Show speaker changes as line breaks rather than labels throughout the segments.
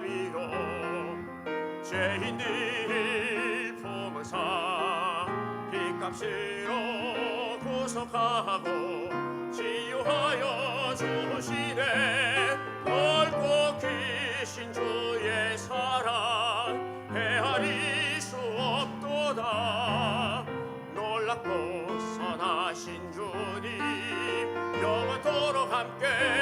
주시오 죄인들 품으사 빚값으로 구속하고 치유하여 주시네 넓고 크신 주의 사랑 헤아릴 수 없도다. 놀랍고 선하신 주님 영원토록 함께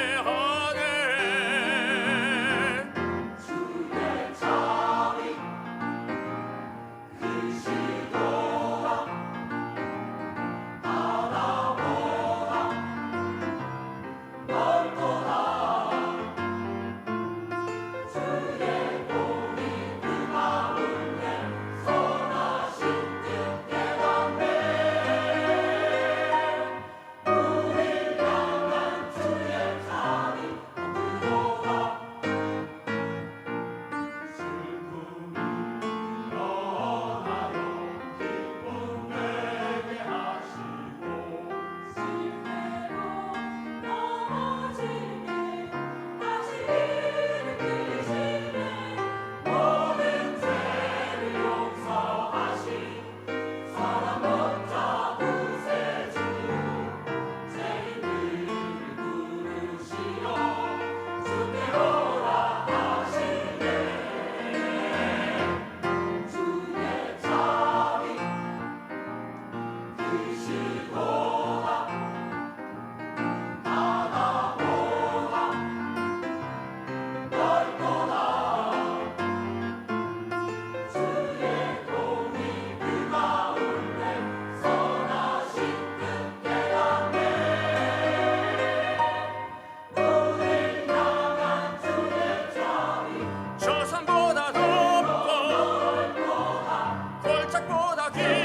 walking.